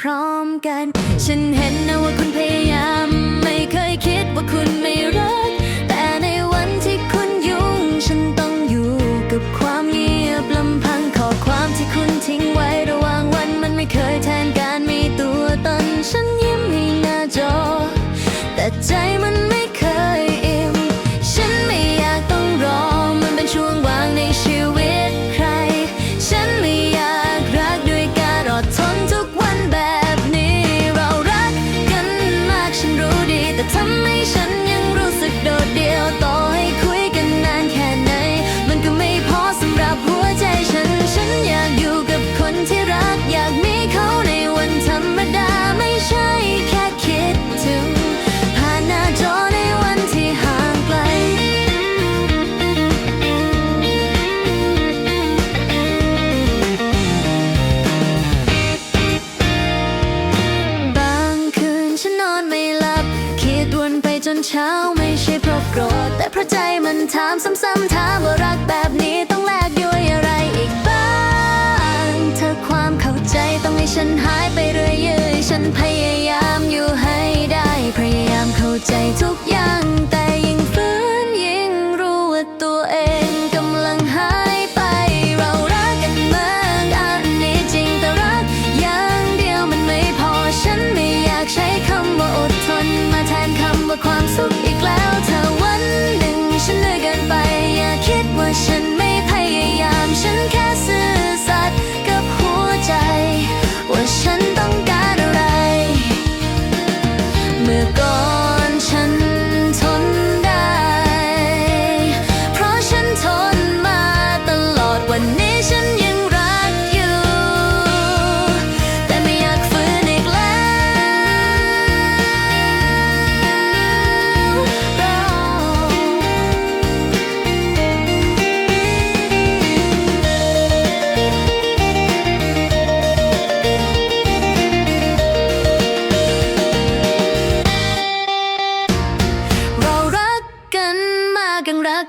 พร้อมกัน ฉันเห็นนะว่า มัเช้าไม่ใช่เพราะโกรธแต่เพราะใจมันถามซ้ำๆถามว่ารักแบบนี้ต้องแลกด้วยอะไรอีกบ้างเธอความเข้าใจต้องให้ฉันห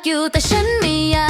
you that shouldn't me up.